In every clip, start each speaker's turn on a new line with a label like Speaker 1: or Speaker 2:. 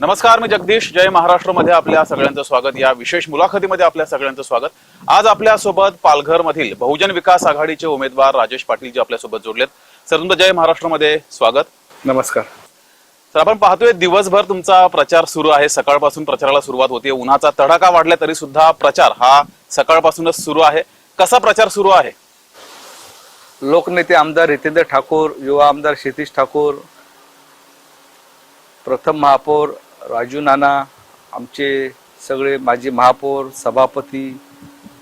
Speaker 1: नमस्कार मी जगदीश. जय महाराष्ट्रमध्ये आपल्या सगळ्यांचं स्वागत. या विशेष मुलाखतीमध्ये आपल्या सगळ्यांचं स्वागत. आज आपल्यासोबत पालघर मधील बहुजन विकास आघाडीचे उमेदवार राजेश पाटील जे आपल्यासोबत जोडलेत. सर तुमचं जय महाराष्ट्रमध्ये स्वागत.
Speaker 2: नमस्कार.
Speaker 1: तर आपण पाहतोय दिवसभर तुमचा प्रचार सुरू आहे. सकाळपासून प्रचाराला सुरुवात होते उन्हाचा तडाखा वाढला तरी सुद्धा प्रचार हा सकाळपासूनच सुरू आहे. कसा प्रचार सुरू आहे?
Speaker 2: लोकनेते आमदार हितेंद्र ठाकूर युवा आमदार क्षितिश ठाकूर प्रथम महापौर राजू नाना आमचे सगळे माजी महापौर सभापती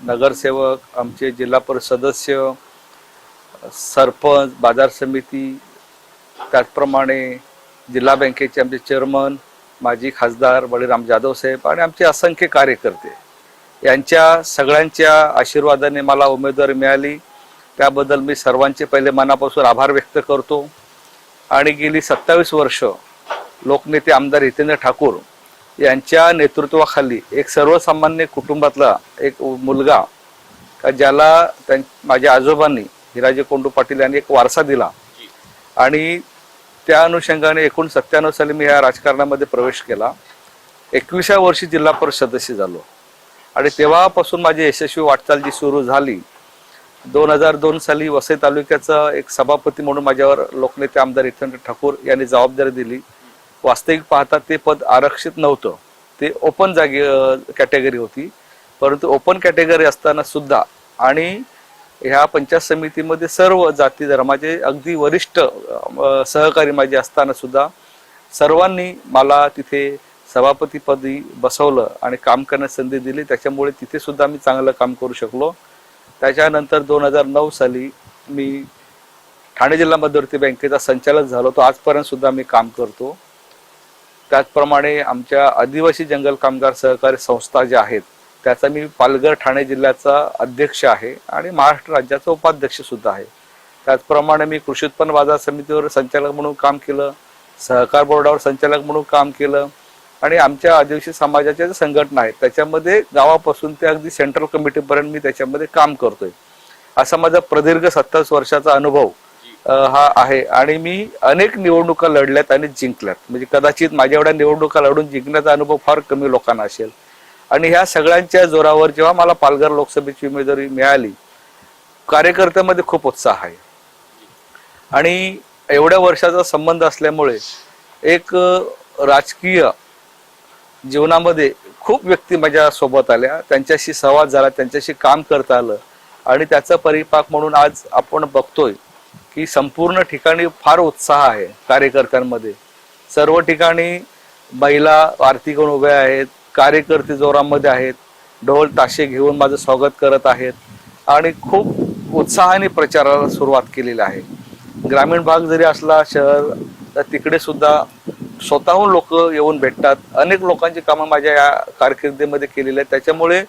Speaker 2: नगरसेवक आमचे जिल्हा परिषद सदस्य सरपंच बाजार समिती त्याचप्रमाणे जिल्हा बँकेचे आमचे चेअरमन माजी खासदार बळीराम जाधव साहेब आणि आमचे असंख्य कार्यकर्ते. यांच्या सगळ्यांच्या आशीर्वादाने मला उमेदवारी मिळाली. त्याबद्दल मी सर्वांचे पहिले मनापासून आभार व्यक्त करतो. आणि गेली सत्तावीस वर्ष लोकनेते आमदार हितेंद्र ठाकूर यांच्या नेतृत्वाखाली एक सर्वसामान्य कुटुंबातला एक मुलगा का ज्याला त्यां माझ्या आजोबांनी हिराजे कोंडू पाटील यांनी एक वारसा दिला. आणि त्या अनुषंगाने एकूण सत्त्याण्णव साली मी या राजकारणामध्ये प्रवेश केला. एकविसा वर्षी जिल्हा परिषद सदस्य झालो. आणि तेव्हापासून माझी यशस्वी वाटचाल जी सुरू झाली दोन हजार दोन साली वसई तालुक्याचा एक सभापती म्हणून माझ्यावर लोकनेते आमदार हितेंद्र ठाकूर यांनी जबाबदारी दिली. वास्तविक पाहता ते पद आरक्षित नव्हतं. ते ओपन जागे कॅटेगरी होती. परंतु ओपन कॅटेगरी असताना सुद्धा आणि ह्या पंचायत समितीमध्ये सर्व जाती धर्माचे अगदी वरिष्ठ सहकारी माझे असताना सुद्धा सर्वांनी मला तिथे सभापतीपदी बसवलं आणि काम करण्यास संधी दिली. त्याच्यामुळे तिथे सुद्धा मी चांगलं काम करू शकलो. त्याच्यानंतर दोन हजार नऊ साली मी ठाणे जिल्हा मध्यवर्ती बँकेचा संचालक झालो. तो आजपर्यंत सुद्धा मी काम करतो. त्याचप्रमाणे आमच्या आदिवासी जंगल कामगार सहकारी संस्था ज्या आहेत त्याचा मी पालघर ठाणे जिल्ह्याचा अध्यक्ष आहे आणि महाराष्ट्र राज्याचा उपाध्यक्ष सुद्धा आहे. त्याचप्रमाणे मी कृषी उत्पन्न बाजार समितीवर संचालक म्हणून काम केलं सहकार बोर्डावर संचालक म्हणून काम केलं आणि आमच्या आदिवासी समाजाच्या ज्या संघटना आहेत त्याच्यामध्ये गावापासून ते अगदी सेंट्रल कमिटीपर्यंत मी त्याच्यामध्ये काम करतोय. असा माझा प्रदीर्घ सत्तावीस वर्षाचा अनुभव हा आहे. आणि मी अनेक निवडणुका लढल्यात आणि जिंकल्यात. म्हणजे कदाचित माझ्या एवढ्या निवडणुका लढून जिंकण्याचा अनुभव फार कमी लोकांना असेल. आणि ह्या सगळ्यांच्या जोरावर जेव्हा मला पालघर लोकसभेची उमेदवारी मिळाली कार्यकर्त्यामध्ये खूप उत्साह आहे. आणि एवढ्या वर्षाचा संबंध असल्यामुळे एक राजकीय जीवनामध्ये खूप व्यक्ती माझ्या सोबत आल्या. त्यांच्याशी संवाद झाला त्यांच्याशी काम करता आलं. आणि त्याचा परिपाक म्हणून आज आपण बघतोय. की संपूर्ण ठिकाणी फार उत्साह आहे कार्यकर्त्यांमध्ये. सर्व ठिकाणी महिला आरती करून उभ्या आहेत कार्यकर्ते जोरामध्ये आहेत ढोल ताशे घेऊन माझं स्वागत करत आहेत आणि खूप उत्साहाने प्रचाराला सुरुवात केलेली आहे. ग्रामीण भाग जरी असला शहर तर तिकडे सुद्धा स्वतःहून लोक येऊन भेटतात. अनेक लोकांची कामं माझ्या या कारकिर्दीमध्ये केलेली आहेत. त्याच्यामुळे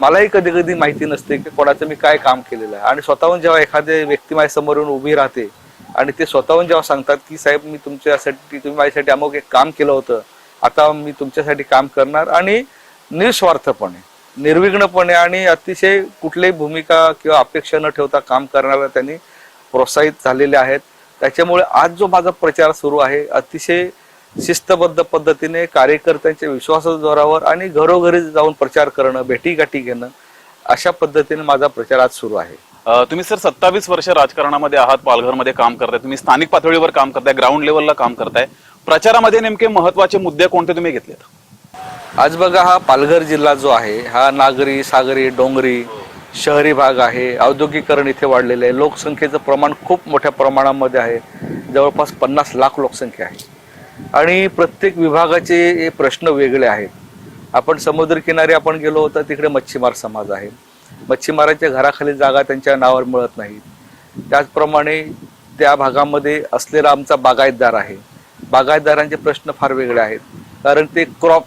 Speaker 2: मलाही कधी कधी माहिती नसते की कोणाचं मी काय काम केलेलं आहे. आणि स्वतःहून जेव्हा एखादी व्यक्ती माझ्यासमोर येऊन उभी राहते आणि ते स्वतःहून जेव्हा सांगतात की साहेब मी तुमच्यासाठी तुम्ही माझ्यासाठी अमुक एक काम केलं होतं. आता मी तुमच्यासाठी काम करणार. आणि निस्वार्थपणे निर्विघ्नपणे आणि अतिशय कुठलीही भूमिका किंवा अपेक्षा न ठेवता काम करणाऱ्या त्यांनी प्रोत्साहित झालेले आहेत. त्याच्यामुळे आज जो माझा प्रचार सुरू आहे अतिशय शिस्तबद्ध पद्धतीने कार्यकर्त्यांच्या विश्वासाच्या जोरावर आणि घरोघरी जाऊन प्रचार करणं भेटीगाठी घेणं अशा पद्धतीने माझा प्रचार आज सुरू आहे.
Speaker 1: तुम्ही सर सत्तावीस वर्ष राजकारणामध्ये आहात पालघरमध्ये काम करताय तुम्ही स्थानिक पातळीवर काम करताय ग्राउंड लेवलला काम करताय. प्रचारामध्ये नेमके महत्त्वाचे मुद्दे कोणते तुम्ही घेतलेत?
Speaker 2: आज बघा हा पालघर जिल्हा जो आहे हा नागरी सागरी डोंगरी शहरी भाग आहे. औद्योगिकरण इथे वाढलेलं आहे. लोकसंख्येचं प्रमाण खूप मोठ्या प्रमाणामध्ये आहे. जवळपास पन्नास लाख लोकसंख्या आहे. आणि प्रत्येक विभागाचे हे प्रश्न वेगळे आहेत. आपण समुद्रकिनारी आपण गेलो तर तिकडे मच्छीमार समाज आहे. मच्छीमारांच्या घराखाली जागा त्यांच्या नावावर मिळत नाही त्याचप्रमाणे त्या भागामध्ये असलेला आमचा बागायतदार आहे. बागायतदारांचे प्रश्न फार वेगळे आहेत. कारण ते क्रॉप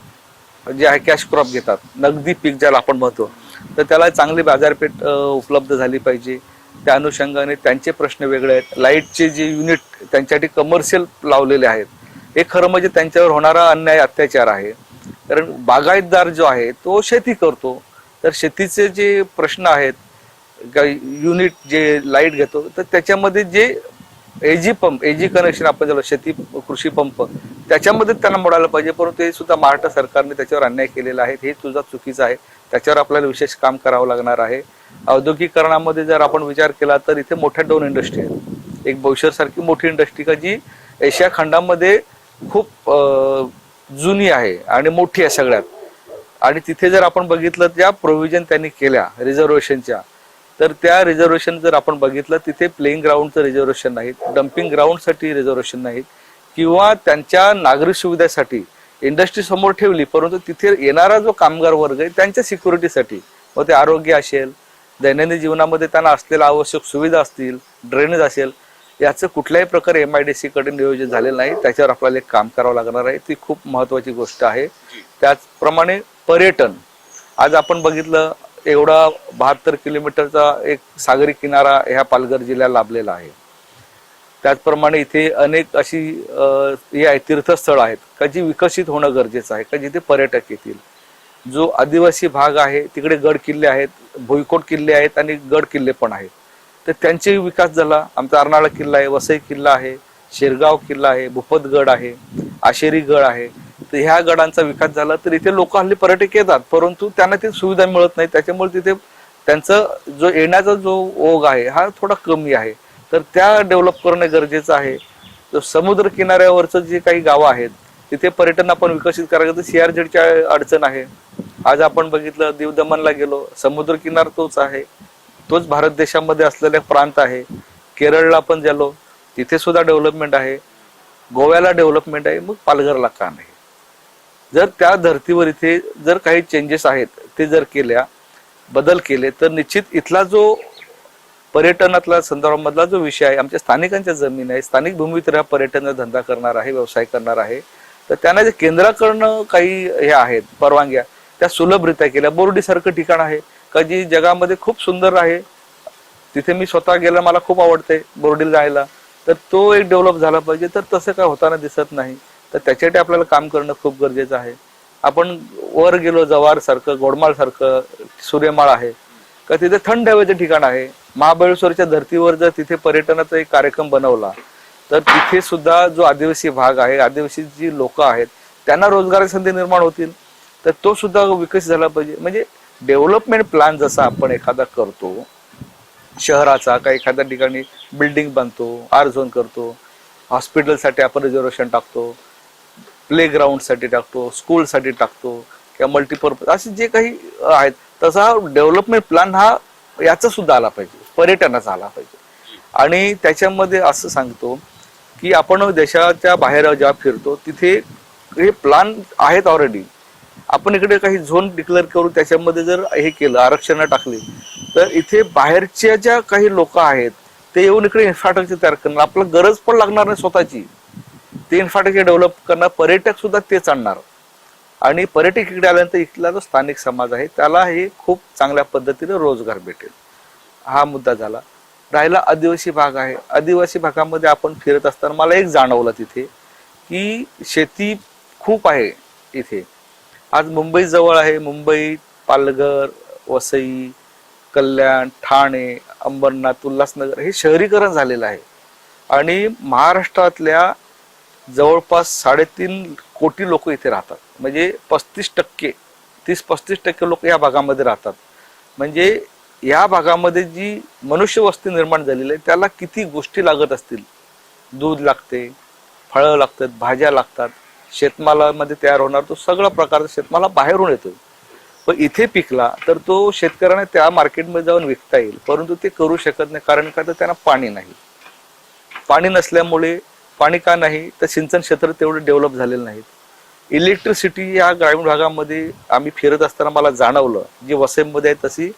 Speaker 2: जे आहे कॅश क्रॉप घेतात. नगदी पीक ज्याला आपण म्हणतो तर त्याला चांगली बाजारपेठ उपलब्ध झाली पाहिजे. त्या अनुषंगाने त्यांचे प्रश्न वेगळे आहेत. लाईटचे जे युनिट त्यांच्यासाठी कमर्शियल लावलेले आहेत. हे खरं म्हणजे त्यांच्यावर होणारा अन्याय अत्याचार आहे. कारण बागायतदार जो आहे तो शेती करतो. तर शेतीचे जे प्रश्न आहेत युनिट जे लाइट घेतो तर त्याच्यामध्ये जे एजी पंप एजी कनेक्शन आपण ज्याला शेती कृषी पंप त्याच्यामध्ये त्यांना मोडायला पाहिजे. परंतु हे सुद्धा महाराष्ट्र सरकारने त्याच्यावर अन्याय केलेला आहे. हे सुद्धा चुकीचं आहे. त्याच्यावर आपल्याला विशेष काम करावं लागणार आहे. औद्योगिकरणामध्ये जर आपण विचार केला तर इथे मोठ्या दोन इंडस्ट्री आहेत. एक बोईसर सारखी मोठी इंडस्ट्री का जी एशिया खंडामध्ये खूप जुनी आहे आणि मोठी आहे सगळ्यात. आणि तिथे जर आपण बघितलं त्या प्रोव्हिजन त्यांनी केल्या रिझर्वेशनच्या तर त्या रिझर्वेशन जर आपण बघितलं तिथे प्लेईंग ग्राउंडचं रिझर्वेशन नाहीत डम्पिंग ग्राउंडसाठी रिझर्वेशन नाहीत किंवा त्यांच्या नागरिक सुविधेसाठी इंडस्ट्री समोर ठेवली परंतु तिथे येणारा जो कामगार वर्ग आहे त्यांच्या सिक्युरिटीसाठी मग ते आरोग्य असेल दैनंदिन जीवनामध्ये त्यांना असलेल्या आवश्यक सुविधा असतील ड्रेनेज असेल याचं कुठल्याही प्रकारे एम आय डी सी कडे नियोजन झालेलं नाही. त्याच्यावर आपल्याला एक काम करावं लागणार आहे. ती खूप महत्वाची गोष्ट आहे. त्याचप्रमाणे पर्यटन. आज आपण बघितलं एवढा बहात्तर किलोमीटरचा एक सागरी किनारा ह्या पालघर जिल्ह्याला लाभलेला आहे. त्याचप्रमाणे इथे अनेक अशी हे आहे तीर्थस्थळ आहेत. का जी विकसित होणं गरजेचं आहे का जिथे पर्यटक येतील. जो आदिवासी भाग आहे तिकडे गड किल्ले आहेत भुईकोट किल्ले आहेत आणि गड किल्ले पण आहेत. तर त्यांचाही विकास झाला. आमचा अर्नाळा किल्ला आहे वसई किल्ला आहे शिरगाव किल्ला आहे भूपतगड आहे आशेरी गड आहे. तर ह्या गडांचा विकास झाला तर इथे लोक हल्ली पर्यटक येतात परंतु त्यांना ती सुविधा मिळत नाही. त्याच्यामुळे तिथे त्यांचं जो येण्याचा जो ओघ आहे हा थोडा कमी आहे. तर त्या डेव्हलप करणं गरजेचं आहे. समुद्र किनाऱ्यावरचं जे काही गावं आहेत तिथे पर्यटन आपण विकसित करायचं तर सीआरझेडची अडचण आहे. आज आपण बघितलं दीव दमनला गेलो समुद्र किनार तोच आहे. तोच भारत देशामध्ये असलेला प्रांत आहे. केरळला आपण गेलो तिथे सुद्धा डेव्हलपमेंट आहे. गोव्याला डेव्हलपमेंट आहे मग पालघरला का नाही? जर त्या धर्तीवर इथे जर काही चेंजेस आहेत ते जर केल्या बदल केले तर निश्चित इथला जो पर्यटनातला संदर्भामधला जो विषय आहे आमच्या स्थानिकांच्या जमीन आहे स्थानिक भूमीवर हा पर्यटन धंदा करणार आहे व्यवसाय करणार आहे तर त्यांना जे केंद्राकडनं काही हे आहेत परवानग्या त्या सुलभरित्या केल्या. बोर्डीसारखं ठिकाण आहे. का जी जगामध्ये खूप सुंदर आहे. तिथे मी स्वतः गेला मला खूप आवडते बोर्डील जायला. तर तो एक डेव्हलप झाला पाहिजे. तर तसं काय होताना दिसत नाही. तर त्याच्यासाठी आपल्याला काम करणं खूप गरजेचं आहे. आपण वर गेलो जवार सारखं गोडमाळ सारखं सूर्यमाळ आहे. का तिथे थंड हवेचं ठिकाण आहे. महाबळेश्वरच्या धर्तीवर जर तिथे पर्यटनाचा एक कार्यक्रम बनवला तर तिथे सुद्धा जो आदिवासी भाग आहे आदिवासी जी लोक आहेत त्यांना रोजगाराची संधी निर्माण होतील. तर तो सुद्धा विकसित झाला पाहिजे. म्हणजे डेव्हलपमेंट प्लॅन जसा आपण एखादा करतो शहराचा का एखाद्या ठिकाणी बिल्डिंग बांधतो आर झोन करतो हॉस्पिटलसाठी आपण रिझर्वेशन टाकतो प्लेग्राऊंडसाठी टाकतो स्कूलसाठी टाकतो किंवा मल्टीपर्पज असे जे काही आहेत तसा डेव्हलपमेंट प्लॅन हा याचा सुद्धा आला पाहिजे पर्यटनाचा आला पाहिजे. आणि त्याच्यामध्ये असं सांगतो की आपण देशाच्या बाहेर जेव्हा फिरतो तिथे हे प्लॅन आहेत ऑलरेडी आपण इकडे काही झोन डिक्लेअर करू त्याच्यामध्ये जर हे केलं आरक्षण टाकले तर इथे बाहेरच्या ज्या काही लोक आहेत ते येऊन इकडे इन्फ्रास्ट्रक्चर तयार करणार. आपल्याला गरज पण लागणार नाही स्वतःची. ते इन्फ्रास्ट्रक्चर डेव्हलप करणार पर्यटक सुद्धा तेच आणणार. आणि पर्यटक इकडे आल्यानंतर इथला जो स्थानिक समाज आहे त्याला हे खूप चांगल्या पद्धतीने रोजगार भेटेल. हा मुद्दा झाला. राहिला आदिवासी भाग आहे. आदिवासी भागामध्ये आपण फिरत असताना मला एक जाणवलं तिथे की शेती खूप आहे इथे. आज मुंबई जवळ आहे. मुंबई पालघर वसई कल्याण ठाणे अंबरनाथ उल्हासनगर हे शहरीकरण झालेलं आहे. आणि महाराष्ट्रातल्या जवळपास साडेतीन कोटी लोक इथे राहतात. म्हणजे पस्तीस टक्के तीस पस्तीस टक्के लोक या भागामध्ये राहतात. म्हणजे या भागामध्ये जी मनुष्यवस्ती निर्माण झालेली आहे त्याला किती गोष्टी लागत असतील? दूध लागते फळं लागतात भाज्या लागतात. शेतमालामध्ये तयार होणार तो सगळा प्रकारचा शेतमाला बाहेरून येतो पण इथे पिकला तर तो शेतकऱ्याने त्या मार्केटमध्ये जाऊन विकता येईल परंतु ते करू शकत नाही कारण का तर त्यांना पाणी नाही. पाणी नसल्यामुळे पाणी का नाही तर सिंचन क्षेत्र तेवढे डेव्हलप झालेलं नाहीत. इलेक्ट्रिसिटी या ग्रामीण भागामध्ये आम्ही फिरत असताना मला जाणवलं जी वसईमध्ये आहे तशी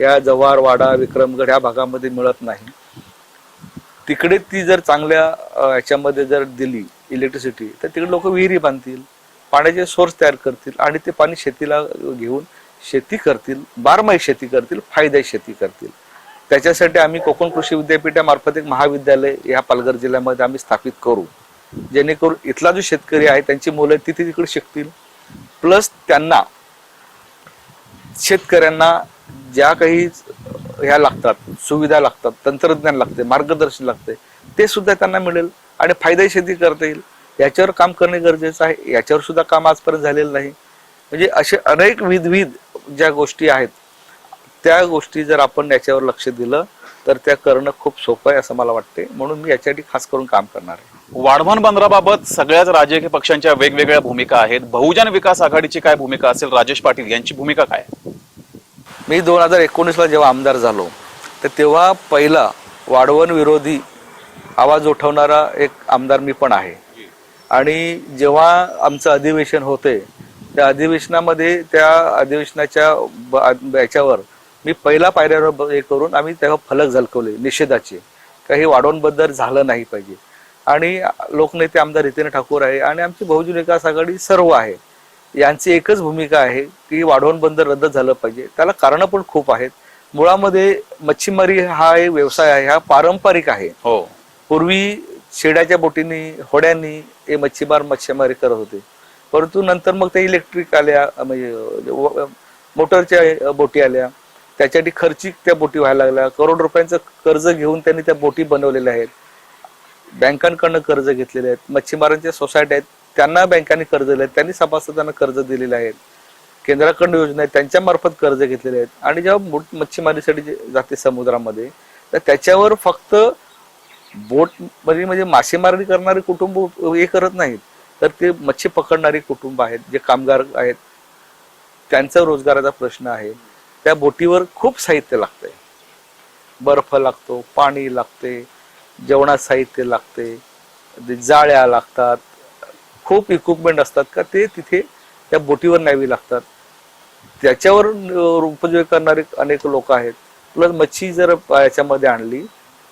Speaker 2: या जव्हारवाडा विक्रमगड ह्या भागामध्ये मिळत नाही. तिकडे ती जर चांगल्या ह्याच्यामध्ये जर दिली इलेक्ट्रिसिटी तर तिकडे लोक विहिरी बांधतील पाण्याचे सोर्स तयार करतील आणि ते पाणी शेतीला घेऊन शेती करतील बारमाही शेती करतील फायद्याची शेती करतील. त्याच्यासाठी आम्ही कोकण कृषी विद्यापीठामार्फत एक महाविद्यालय या पालघर जिल्ह्यामध्ये आम्ही स्थापित करू. जेणेकरून इथला जो शेतकरी आहे त्यांची मुलं तिथे तिकडे शिकतील. प्लस त्यांना शेतकऱ्यांना ज्या काही ह्या लागतात सुविधा लागतात तंत्रज्ञान लागते मार्गदर्शन लागते ते सुद्धा त्यांना मिळेल. आणि फायदा शेती करता येईल. याच्यावर काम करणे गरजेचं आहे. याच्यावर सुद्धा काम आजपर्यंत झालेलं नाही. म्हणजे असे अनेक विधविध ज्या गोष्टी आहेत त्या गोष्टी जर आपण याच्यावर लक्ष दिलं तर त्या करणं खूप सोपं आहे असं मला वाटते. म्हणून मी याच्यासाठी खास करून काम करणार आहे.
Speaker 1: वाढवण बंदराबाबत सगळ्याच राजकीय पक्षांच्या वेगवेगळ्या भूमिका आहेत. बहुजन विकास आघाडीची काय भूमिका असेल राजेश पाटील यांची भूमिका काय?
Speaker 2: मी दोन हजार एकोणीसला जेव्हा आमदार झालो तर तेव्हा पहिला वाढवण विरोधी आवाज उठवणारा एक आमदार मी पण आहे. आणि जेव्हा आमचं अधिवेशन होते त्या अधिवेशनामध्ये त्या अधिवेशनाच्या याच्यावर मी पहिला पायऱ्यावर हे करून आम्ही तेव्हा फलक झलकवले निषेधाचे. काही वाढवणबद्दल झालं नाही पाहिजे. आणि लोकनेते आमदार हितेन ठाकूर आहे आणि आमची बहुजन विकास आघाडी सर्व आहे. यांची एकच भूमिका आहे की वाढवण बंदर रद्द झालं पाहिजे. त्याला कारणं पण खूप आहेत. मुळामध्ये मच्छीमारी हा एक व्यवसाय आहे हा पारंपरिक आहे.
Speaker 1: हो.
Speaker 2: पूर्वी शेड्याच्या बोटींनी होड्यांनी हे मच्छीमार मच्छीमारी करत होते. परंतु नंतर मग ते इलेक्ट्रिक आल्या म्हणजे मोटरच्या बोटी आल्या. त्याच्यासाठी खर्चिक त्या बोटी व्हायला लागल्या. करोड रुपयांचं कर्ज घेऊन त्यांनी त्या बोटी बनवलेल्या आहेत. बँकांकडनं कर्ज घेतलेले आहेत. मच्छीमारांच्या सोसायटी आहेत. त्यांना बँकांनी कर्ज दिले आहेत त्यांनी सभासदांना कर्ज दिलेले आहेत केंद्राकडनं योजना आहेत. त्यांच्या मार्फत कर्ज घेतलेले आहेत. आणि जेव्हा मच्छीमारीसाठी जे जाते समुद्रामध्ये तर त्याच्यावर फक्त बोटमध्ये म्हणजे मासेमारी करणारे कुटुंब हे करत नाहीत. तर ते मच्छी पकडणारे कुटुंब आहेत जे कामगार आहेत. त्यांचा रोजगाराचा प्रश्न आहे. त्या बोटीवर खूप साहित्य लागतंय. बर्फ लागतो पाणी लागते जेवणात साहित्य लागते जाळ्या लागतात खूप इक्विपमेंट असतात का ते तिथे त्या बोटीवर न्यावी लागतात. त्याच्यावर उपयोग करणारे अनेक लोक आहेत. प्लस मच्छी जर याच्यामध्ये आणली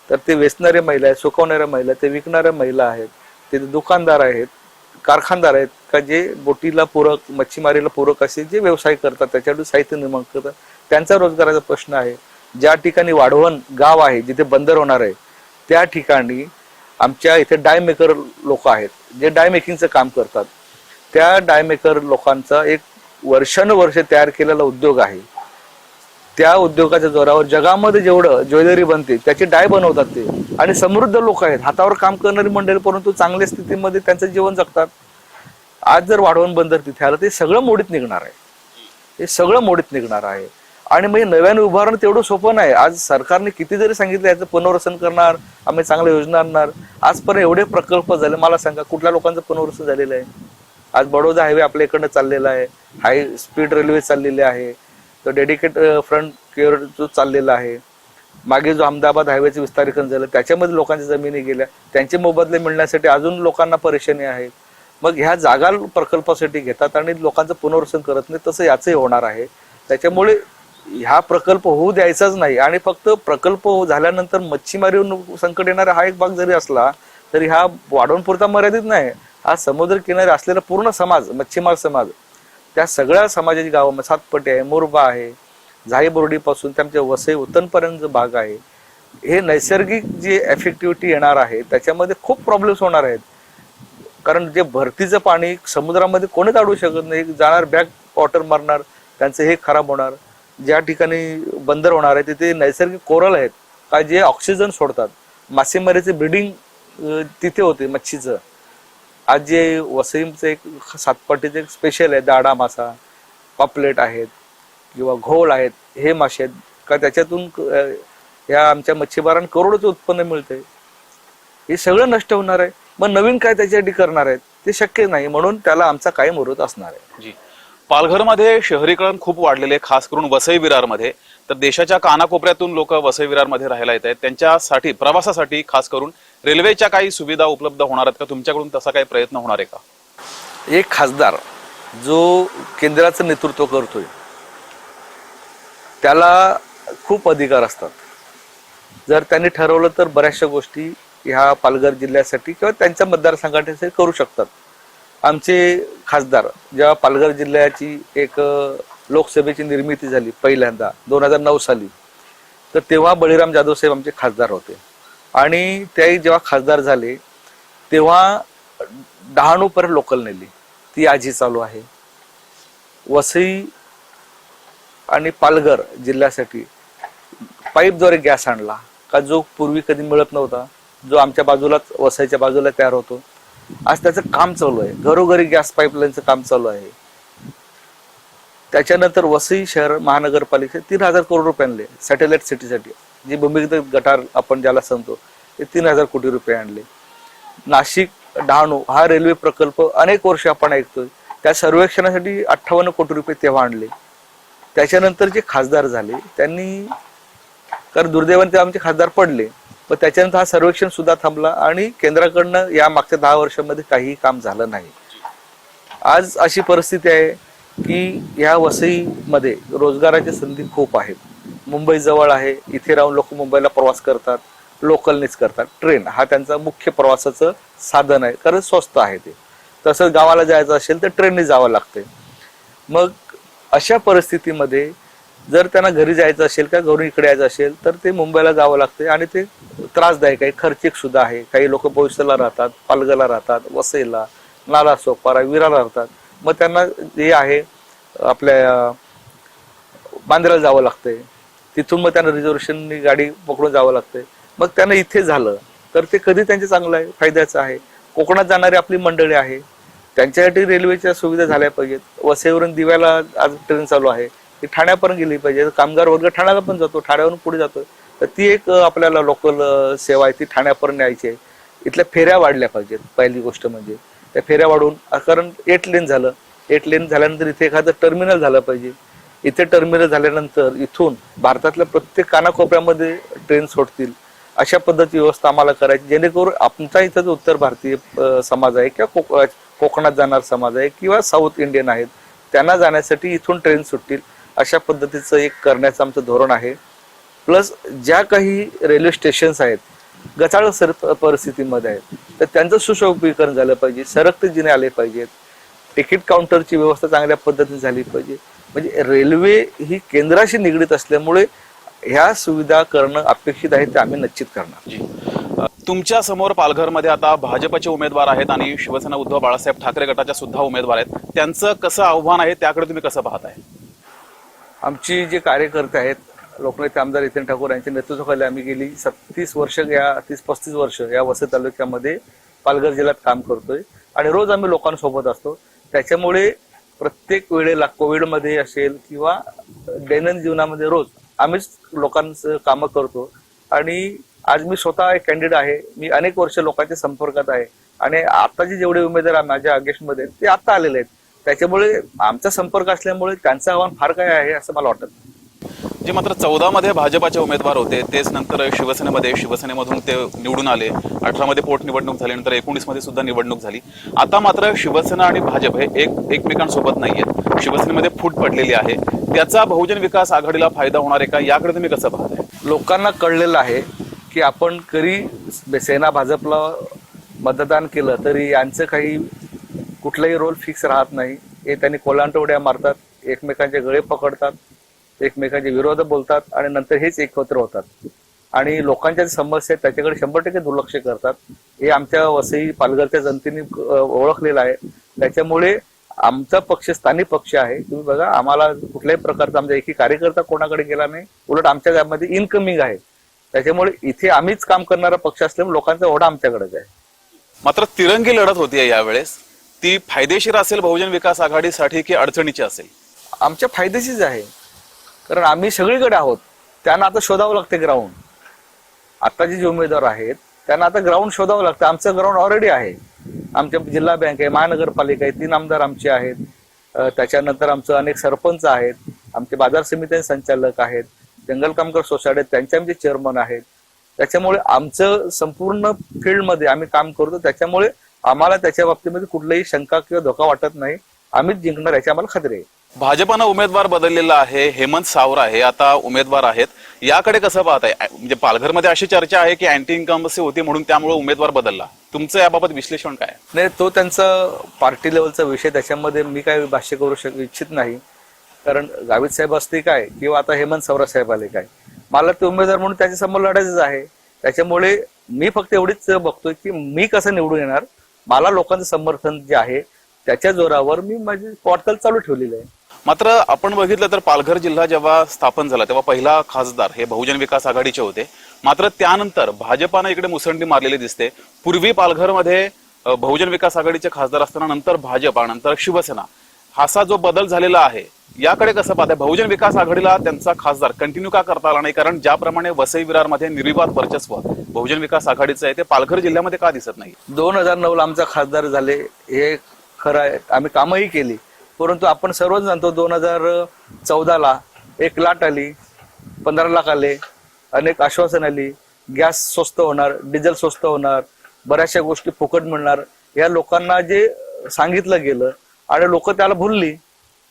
Speaker 2: तर ते वेचणारे महिला आहेत सुकवणाऱ्या महिला ते विकणाऱ्या महिला आहेत ते दुकानदार आहेत कारखानदार आहेत का जे बोटीला पूरक मच्छीमारीला पूरक असे जे व्यवसाय करतात त्याच्यावर साहित्य निर्माण करतात त्यांचा रोजगाराचा प्रश्न आहे. ज्या ठिकाणी वाढवण गाव आहे जिथे बंदर होणार आहे त्या ठिकाणी आमच्या इथे डाय मेकर लोक आहेत जे डाय मेकिंगचं काम करतात. त्या डायमेकर लोकांचा एक वर्षानुवर्ष तयार केलेला उद्योग आहे. त्या उद्योगाच्या जोरावर जगामध्ये जेवढं ज्वेलरी बनते त्याची डाय बनवतात ते. आणि समृद्ध लोक आहेत. हातावर काम करणारी मंडळी परंतु चांगल्या स्थितीमध्ये त्यांचं जीवन जगतात. आज जर वाढवण बंदर तिथे आलं ते सगळं मोडीत निघणार आहे. हे सगळं मोडीत निघणार आहे. आणि म्हणजे नव्याने उभारणं तेवढं सोपं नाही. आज सरकारने किती जरी सांगितलं याचं पुनर्वसन करणार आम्ही चांगल्या योजना आणणार. आजपर्यंत एवढे प्रकल्प झाले. मला सांगा कुठल्या लोकांचं पुनर्वसन झालेलं आहे? आज बडोदा हायवे आपल्या इकडनं चाललेला आहे. हाय स्पीड रेल्वे चाललेली आहे. तो डेडिकेट फ्रंट केअर जो चाललेला आहे मागे जो अहमदाबाद हायवेचं विस्तारीकरण झालं त्याच्यामध्ये लोकांच्या जमिनी गेल्या त्यांचे मोबदले मिळण्यासाठी अजून लोकांना परेशानी आहे. मग ह्या जागा प्रकल्पासाठी घेतात आणि लोकांचं पुनर्वसन करत नाही तसं याचंही होणार आहे. त्याच्यामुळे ह्या प्रकल्प होऊ द्यायचाच नाही आणि फक्त प्रकल्प हो- झाल्यानंतर मच्छीमारीवर संकट येणारा हा एक भाग जरी असला तरी हा वाढवणपुरता मर्यादित नाही. हा समुद्र किनारे असलेला पूर्ण समाज मच्छीमार समाज त्या सगळ्या समाजाची गावं म्हणजे सातपटे आहे मोरबा आहे झाईबोर्डीपासून त्यांचे वसई उत्तनपर्यंत भाग आहे हे नैसर्गिक जे एफेक्टिव्हिटी येणार आहे त्याच्यामध्ये खूप प्रॉब्लेम्स होणार आहेत. कारण जे भरतीचं पाणी समुद्रामध्ये कोणीच अडवू शकत नाही जाणार बॅक वॉटर मारणार त्यांचं हे खराब होणार. ज्या ठिकाणी बंदर होणार आहे तिथे नैसर्गिक कोरल आहेत. का जे ऑक्सिजन सोडतात. मासेमारीचे ब्रिडिंग तिथे होते मच्छीचं. आज जे वसईमचं एक सातपाटीचं एक स्पेशल आहे दाडा मासा पापलेट आहेत किंवा घोळ आहेत हे मासे आहेत. का त्याच्यातून ह्या या आमच्या मच्छीमारांना करोडोचं उत्पन्न मिळतंय. हे सगळं नष्ट होणार आहे. मग नवीन काय त्याच्यासाठी करणार आहेत? ते शक्य नाही. म्हणून त्याला आमचा काय मुहूर्त असणार आहे.
Speaker 1: जी. पालघरमध्ये शहरीकरण खूप वाढलेले आहे, खास करून वसई विरारमध्ये. तर देशाच्या कानाकोपऱ्यातून लोक वसई विरारमध्ये राहायला येत आहेत. त्यांच्यासाठी प्रवासासाठी खास करून रेल्वेच्या काही सुविधा उपलब्ध होणार आहेत का? तुमच्याकडून तसा काही प्रयत्न होणार आहे का?
Speaker 2: एक खासदार जो केंद्राचं नेतृत्व करतोय त्याला खूप अधिकार असतात. जर त्यांनी ठरवलं तर बऱ्याचशा गोष्टी ह्या पालघर जिल्ह्यासाठी किंवा त्यांच्या मतदारसंघासाठी करू शकतात. आमचे खासदार जेव्हा पालघर जिल्ह्याची एक लोकसभेची निर्मिती झाली पहिल्यांदा दोन हजार नऊ साली तर तेव्हा बळीराम जाधव साहेब आमचे खासदार होते. आणि त्याही जेव्हा खासदार झाले तेव्हा डहाणूपर्यंत लोकल नेली. ती आजही चालू आहे. वसई आणि पालघर जिल्ह्यासाठी पाईपद्वारे गॅस आणला. का जो पूर्वी कधी मिळत नव्हता जो आमच्या बाजूलाच वसईच्या बाजूला तयार होतो. आज त्याचं काम चालू आहे. घरोघरी गॅस पाईपलाईनचं काम चालू आहे. त्याच्यानंतर वसई शहर महानगरपालिकेचे तीन हजार करोड रुपये आणले सॅटेलाइट सिटीसाठी जी भूमिगत गटार आपण ज्याला सांगतो ते तीन हजार कोटी रुपये आणले. नाशिक डहाणू हा रेल्वे प्रकल्प अनेक वर्ष आपण ऐकतोय. त्या सर्वेक्षणासाठी अठ्ठावन्न कोटी रुपये तेव्हा आणले. त्याच्यानंतर जे खासदार झाले त्यांनी कारण दुर्दैवाने ते आमचे खासदार पडले पण त्याच्यानंतर हा सर्वेक्षण सुद्धा थांबला आणि केंद्राकडनं या मागच्या दहा वर्षामध्ये काहीही काम झालं नाही. आज अशी परिस्थिती आहे की या वसईमध्ये रोजगाराच्या संधी खूप आहेत. मुंबई जवळ आहे इथे राहून लोक मुंबईला प्रवास करतात लोकलनेच करतात. ट्रेन हा त्यांचा मुख्य प्रवासाचं साधन आहे कारण स्वस्त आहे ते. तसंच गावाला जायचं असेल तर ट्रेनने जावं लागते मग अशा परिस्थितीमध्ये जर त्यांना घरी जायचं असेल का घरून इकडे यायचं असेल तर ते मुंबईला जावं लागते आणि ते त्रासदायक आहे. खर्चिक सुद्धा आहे. काही लोक बोईसला राहतात पालघरला राहतात वसईला नाला सोपारा विराला राहतात. मग त्यांना जे आहे आपल्या बांद्र्याला जावं लागतंय. तिथून मग त्यांना रिझर्वेशननी गाडी पकडून जावं लागतंय. मग त्यांना इथे झालं तर ते कधी त्यांचे चांगलं आहे फायद्याचं आहे? कोकणात जाणारी आपली मंडळी आहे. त्यांच्यासाठी रेल्वेच्या सुविधा झाल्या पाहिजेत. वसईवरून दिव्याला आज ट्रेन चालू आहे. ती ठाण्यापर्यंत गेली पाहिजे. कामगार वर्ग ठाण्याला पण जातो ठाण्यावरून पुढे जातो. तर ती एक आपल्याला लोकल सेवा आहे. ती ठाण्यापर्यंत यायची आहे. इथल्या फेऱ्या वाढल्या पाहिजेत. पहिली गोष्ट म्हणजे त्या फेऱ्या वाढवून कारण एट लेन झालं. एट लेन झाल्यानंतर इथे एखादं टर्मिनल झालं पाहिजे. इथे टर्मिनल झाल्यानंतर इथून भारतातल्या प्रत्येक कानाकोपऱ्यामध्ये ट्रेन सोडतील. अशा पद्धती व्यवस्था आम्हाला करायची. जेणेकरून आमचा इथं जो उत्तर भारतीय समाज आहे किंवा कोक कोकणात जाणार समाज आहे किंवा साऊथ इंडियन आहेत त्यांना जाण्यासाठी इथून ट्रेन सुटतील. अशा पद्धतीचं एक करण्याचं आमचं धोरण आहे. प्लस ज्या काही रेल्वे स्टेशन्स आहेत गचाळ सर परिस्थितीमध्ये आहेत तर त्यांचं सुशोभीकरण झालं पाहिजे. सरकते जिने आले पाहिजेत. तिकीट काउंटरची व्यवस्था चांगल्या पद्धतीने झाली पाहिजे. म्हणजे रेल्वे ही केंद्राशी निगडीत असल्यामुळे ह्या सुविधा करणं अपेक्षित आहे ते आम्ही निश्चित करणार.
Speaker 1: जी. तुमच्यासमोर पालघरमध्ये आता भाजपचे उमेदवार आहेत आणि शिवसेना उद्धव बाळासाहेब ठाकरे गटाच्या सुद्धा उमेदवार आहेत. त्यांचं कसं आव्हान आहे त्याकडे तुम्ही कसं पाहताय
Speaker 2: आमची जे कार्यकर्ते आहेत लोकनेते आमदार नितीन ठाकूर यांच्या नेतृत्वाखाली आम्ही गेली सत्तीस वर्ष या तीस पस्तीस वर्ष या वसई तालुक्यामध्ये पालघर जिल्ह्यात काम करतोय. आणि रोज आम्ही लोकांसोबत असतो. त्याच्यामुळे प्रत्येक वेळेला कोविडमध्ये असेल किंवा दैनंदिन जीवनामध्ये रोज आम्हीच लोकांचं कामं करतो. आणि आज मी स्वतः एक कॅन्डिडेट आहे. मी अनेक वर्ष लोकांच्या संपर्कात आहे. आणि आताचे जेवढे उमेदवार माझ्या अगेन्स्टमध्ये ते आता आलेले आहेत. त्याच्यामुळे आमचा संपर्क असल्यामुळे त्यांचं आव्हान फार काय आहे असं मला वाटत
Speaker 1: जे मात्र चौदामध्ये भाजपाचे उमेदवार होते तेच नंतर शिवसेनेमध्ये शिवसेनेमधून ते निवडून आले. अठरामध्ये पोटनिवडणूक झाली नंतर एकोणीसमध्ये सुद्धा निवडणूक झाली. आता मात्र शिवसेना आणि भाजप हे एक एकमेकांसोबत नाहीयेत. शिवसेनेमध्ये फूट पडलेली आहे. त्याचा बहुजन विकास आघाडीला फायदा होणार आहे का याकडे तुम्ही कसं पाहताय?
Speaker 2: लोकांना कळलेलं आहे की आपण कधी सेना भाजपला मतदान केलं तरी यांचं काही कुठलाही रोल फिक्स राहत नाही. हे त्यांनी कोलांटवड्या मारतात एकमेकांचे गळे पकडतात. एकमेकांचे विरोध बोलतात आणि नंतर हेच एकत्र होतात. आणि लोकांच्या ज्या समस्या आहेत त्याच्याकडे शंभर टक्के दुर्लक्ष करतात. हे आमच्या वसई पालघरच्या जनतेने ओळखलेलं आहे. त्याच्यामुळे आमचा पक्ष स्थानिक पक्ष आहे. तुम्ही बघा आम्हाला कुठल्याही प्रकारचा आमचा एकही कार्यकर्ता कोणाकडे गेला नाही. उलट आमच्या गावामध्ये इनकमिंग आहे. त्याच्यामुळे इथे आम्हीच काम करणारा पक्ष असल्यामुळे लोकांचा ओढा आमच्याकडेच आहे.
Speaker 1: मात्र तिरंगी लढत होती यावेळेस. ती फायदेशीर असेल बहुजन विकास आघाडीसाठी की अडचणीची असेल?
Speaker 2: आमच्या फायदेशीच आहे. कारण आम्ही सगळीकडे आहोत. त्यांना आता शोधावं लागते ग्राउंड आताचे जे उमेदवार आहेत त्यांना आता ग्राउंड शोधावं लागतं. आमचं ग्राउंड ऑलरेडी आहे. आमच्या जिल्हा बँक आहे महानगरपालिका आहे तीन आमदार आमचे आहेत. त्याच्यानंतर आमचं अनेक सरपंच आहेत. आमचे बाजार समिती संचालक आहेत. जंगल कामगार सोसायटी आहेत. त्यांचे आमचे चेअरमन आहेत. त्याच्यामुळे आमचं संपूर्ण फील्डमध्ये आम्ही काम करतो. त्याच्यामुळे आम्हाला त्याच्या बाबतीमध्ये कुठलाही शंका किंवा धोका वाटत नाही. आम्हीच जिंकणार याची आम्हाला खात्री आहे.
Speaker 1: भाजपानं उमेदवार बदललेला आहे हेमंत सावरा हे आता उमेदवार आहेत. याकडे कसं पाहताय? म्हणजे पालघरमध्ये अशी चर्चा आहे की अँटी इन्कमसी होती म्हणून त्यामुळे उमेदवार बदलला. तुमचं याबाबत विश्लेषण काय?
Speaker 2: नाही तो त्यांचा पार्टी लेवलचा विषय त्याच्यामध्ये मी काय भाष्य करू शक इच्छित नाही. कारण गावित साहेब असते काय किंवा आता हेमंत सावरा साहेब आले काय? मला ते उमेदवार म्हणून त्याच्यासमोर लढायचंच आहे. त्याच्यामुळे मी फक्त एवढीच बघतोय की मी कसं निवडून येणार? मला लोकांचं समर्थन जे आहे त्याच्या जोरावर मी माझी पोर्टल चालू ठेवलेली आहे.
Speaker 1: मात्र आपण बघितलं तर पालघर जिल्हा जेव्हा स्थापन झाला तेव्हा पहिला खासदार हे बहुजन विकास आघाडीचे होते. मात्र त्यानंतर भाजपानं इकडे मुसंडी मारलेली दिसते. पूर्वी पालघरमध्ये बहुजन विकास आघाडीचे खासदार असताना नंतर भाजपा नंतर शिवसेना. असा जो बदल झालेला आहे याकडे कसं पाहताय? बहुजन विकास आघाडीला त्यांचा खासदार कंटिन्यू का करता आला नाही? कारण ज्याप्रमाणे वसई विरारमध्ये निर्विवाद वर्चस्व बहुजन विकास आघाडीचं आहे ते पालघर जिल्ह्यामध्ये का दिसत नाही?
Speaker 2: दोन हजार नऊ ला आमचा खासदार झाले. हे खरं आहे आम्ही कामही केली. परंतु आपण सर्वच जाणतो दोन हजार चौदाला एक लाट आली पंधरा लाख आले अनेक आश्वासन आली गॅस स्वस्त होणार डिझेल स्वस्त होणार बऱ्याचशा गोष्टी फुकट मिळणार. या लोकांना जे सांगितलं गेलं आणि लोक त्याला भुलली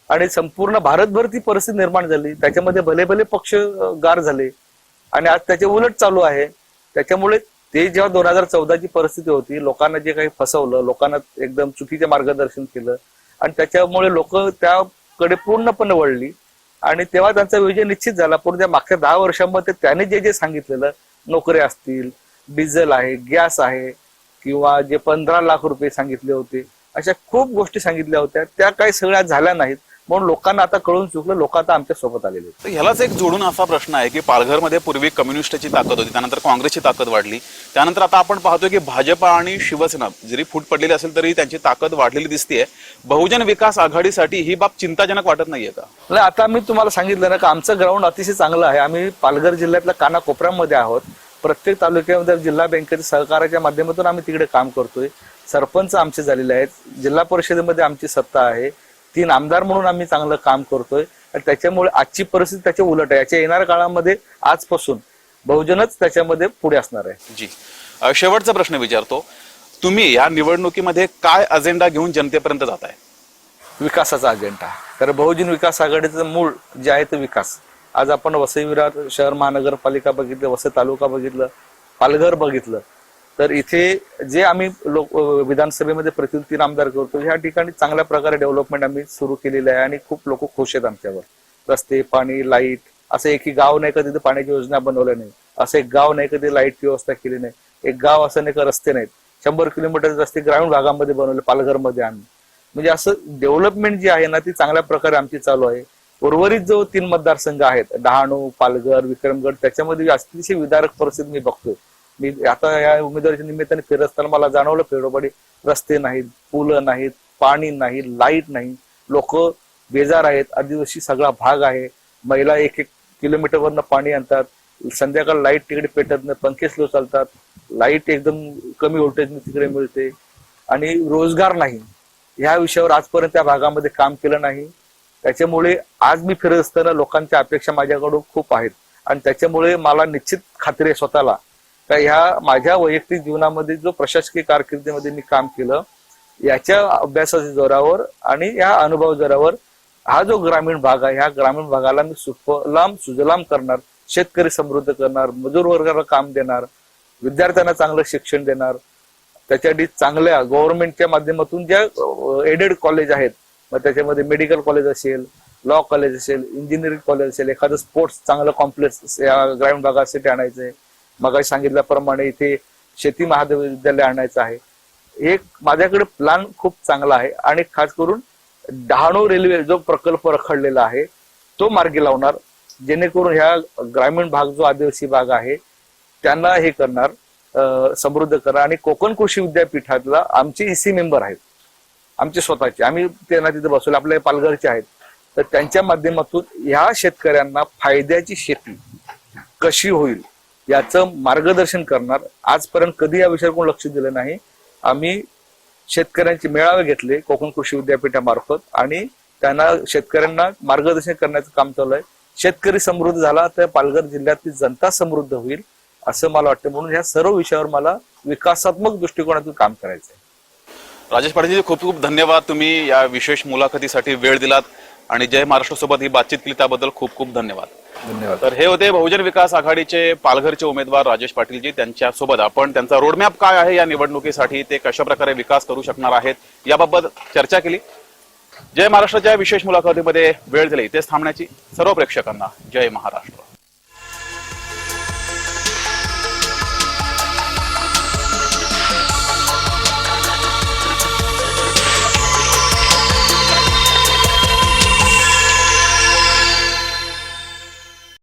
Speaker 2: आणि संपूर्ण भारतभर ती परिस्थिती निर्माण झाली. त्याच्यामध्ये भले भले पक्ष गार झाले. आणि आज त्याचे उलट चालू आहे. त्याच्यामुळे ते जेव्हा दोन हजार चौदाची परिस्थिती होती लोकांना जे काही फसवलं लोकांना एकदम चुकीचे मार्गदर्शन केलं आणि त्याच्यामुळे लोक त्याकडे पूर्णपणे वळली. आणि तेव्हा त्यांचा विजय निश्चित झाला. पण त्या मागच्या दहा वर्षांमध्ये त्याने जे जे सांगितलेलं नोकऱ्या असतील डिझेल आहे गॅस आहे किंवा जे पंधरा लाख रुपये सांगितले होते अशा खूप गोष्टी सांगितल्या होत्या. त्या काही सगळ्या झाल्या नाहीत. म्हणून लोकांना आता कळून चुकलं लोक आता आमच्यासोबत आलेले.
Speaker 1: तर ह्यालाच एक जोडून असा प्रश्न आहे की पालघरमध्ये पूर्वी कम्युनिस्टची ताकद होती त्यानंतर काँग्रेसची ताकद वाढली. त्यानंतर आता आपण पाहतोय की भाजपा आणि शिवसेना जरी फूट पडलेली असेल तरी त्यांची ताकद वाढलेली दिसतीये. बहुजन विकास आघाडीसाठी ही बाब चिंताजनक वाटत नाहीये का?
Speaker 2: नाही आता मी तुम्हाला सांगितलं ना की आमचं ग्राउंड अतिशय चांगलं आहे. आम्ही पालघर जिल्ह्यातल्या कानाकोपऱ्यामध्ये आहोत. प्रत्येक तालुक्यामध्ये जिल्हा बँकेच्या सहकार्याच्या माध्यमातून आम्ही तिकडे काम करतोय. सरपंच आमचे झालेले आहेत. जिल्हा परिषदेमध्ये आमची सत्ता आहे. तीन आमदार म्हणून आम्ही चांगलं काम करतोय. आणि त्याच्यामुळे आजची परिस्थिती त्याच्या उलट आहे. याच्या येणाऱ्या काळामध्ये आजपासून बहुजनच त्याच्यामध्ये पुढे असणार आहे.
Speaker 1: जी. शेवटचा प्रश्न विचारतो. तुम्ही या निवडणुकीमध्ये काय अजेंडा घेऊन जनतेपर्यंत जाताय?
Speaker 2: विकासाचा अजेंडा कारण बहुजन विकास आघाडीचं मूळ जे आहे ते विकास. आज आपण वसई विरार शहर महानगरपालिका बघितलं वसई तालुका बघितलं पालघर बघितलं. तर इथे जे आम्ही लोक विधानसभेमध्ये प्रतिनिधी तीन आमदार करतो ह्या ठिकाणी चांगल्या प्रकारे डेव्हलपमेंट आम्ही सुरू केलेलं आहे आणि खूप लोक खुश आहेत आमच्यावर. रस्ते पाणी लाइट असं एकही गाव नाही का तिथे पाण्याची योजना बनवल्या नाही. असं एक गाव नाही का तिथे लाईटची व्यवस्था केली नाही. एक गाव असं नाही का रस्ते नाहीत. शंभर किलोमीटर रस्ते ग्रामीण भागामध्ये बनवले पालघरमध्ये आम्ही. म्हणजे असं डेव्हलपमेंट जी आहे ना ती चांगल्या प्रकारे आमची चालू आहे. उर्वरित जो तीन मतदारसंघ आहेत डहाणू पालघर विक्रमगड त्याच्यामध्ये अतिशय विदारक परिस्थिती मी बघतोय. मी आता या उमेदवारीच्या निमित्ताने फिरत असताना मला जाणवलं फेडोपाडी रस्ते नाहीत पुलं नाहीत पाणी नाही लाइट नाही. लोक बेजार आहेत. आदिवासी सगळा भाग आहे. महिला एक एक किलोमीटरवरनं पाणी आणतात. संध्याकाळ लाइट तिकडे पेटत नाही. पंखे स्लो चालतात. लाइट एकदम कमी व्होल्टेजने तिकडे मिळते. आणि रोजगार नाही. ह्या विषयावर आजपर्यंत त्या भागामध्ये काम केलं नाही. त्याच्यामुळे आज मी फिरत असताना लोकांच्या अपेक्षा माझ्याकडून खूप आहेत. आणि त्याच्यामुळे मला निश्चित खात्री आहे स्वतःला. का ह्या माझ्या वैयक्तिक जीवनामध्ये जो प्रशासकीय कारकिर्दीमध्ये मी काम केलं याच्या अभ्यासाच्या जोरावर आणि या अनुभव जोरावर हा जो ग्रामीण भाग आहे ह्या ग्रामीण भागाला मी सुफलाम सुजलाम करणार शेतकरी समृद्ध करणार मजूर वर्गाला काम देणार विद्यार्थ्यांना चांगलं शिक्षण देणार त्याच्यासाठी चांगल्या गव्हर्नमेंटच्या माध्यमातून ज्या एडेड कॉलेज आहेत मग त्याच्यामध्ये मेडिकल कॉलेज असेल लॉ कॉलेज असेल इंजिनिअरिंग कॉलेज असेल एखादं स्पोर्ट्स चांगलं कॉम्प्लेक्स या ग्रामीण भागासाठी आणायचंय. मग सांगितल्याप्रमाणे इथे शेती महाविद्यालय आणायचं आहे. एक माझ्याकडे प्लॅन खूप चांगला आहे आणि खास करून डहाणू रेल्वे जो प्रकल्प रखडलेला आहे तो मार्गी लावणार जेणेकरून ह्या ग्रामीण भाग जो आदिवासी भाग आहे त्यांना हे करणार समृद्ध करणार आणि कोकण कृषी विद्यापीठातला आमचे इसी मेंबर आहेत. आमचे स्वतःचे. आम्ही त्यांना तिथे बसवले. आपल्या पालघरचे आहेत. तर त्यांच्या माध्यमातून ह्या शेतकऱ्यांना फायद्याची शेती कशी होईल याचं मार्गदर्शन करणार. आजपर्यंत कधी या विषयावर कोण लक्ष दिलं नाही. आम्ही शेतकऱ्यांचे मेळावे घेतले कोकण कृषी विद्यापीठामार्फत आणि त्यांना शेतकऱ्यांना मार्गदर्शन करण्याचं काम चालू आहे. शेतकरी समृद्ध झाला तर पालघर जिल्ह्यातली जनता समृद्ध होईल असं मला वाटतं. म्हणून ह्या सर्व विषयावर मला विकासात्मक दृष्टिकोनातून काम करायचं आहे
Speaker 1: राजेश पाटील खूप खूप धन्यवाद. तुम्ही या विशेष मुलाखतीसाठी वेळ दिलात आणि जय महाराष्ट्र सोबत ही बातचीत केली त्याबद्दल खूप खूप धन्यवाद.
Speaker 2: धन्यवाद.
Speaker 1: तर हे होते बहुजन विकास आघाडीचे पालघरचे उमेदवार राजेश पाटीलजी त्यांच्यासोबत. आपण त्यांचा रोडमॅप काय आहे या निवडणुकीसाठी? ते कशा प्रकारे विकास करू शकणार आहेत? याबाबत चर्चा केली. जय महाराष्ट्राच्या विशेष मुलाखतीमध्ये वेळ दिली. तेच थांबण्याची सर्व प्रेक्षकांना जय महाराष्ट्र.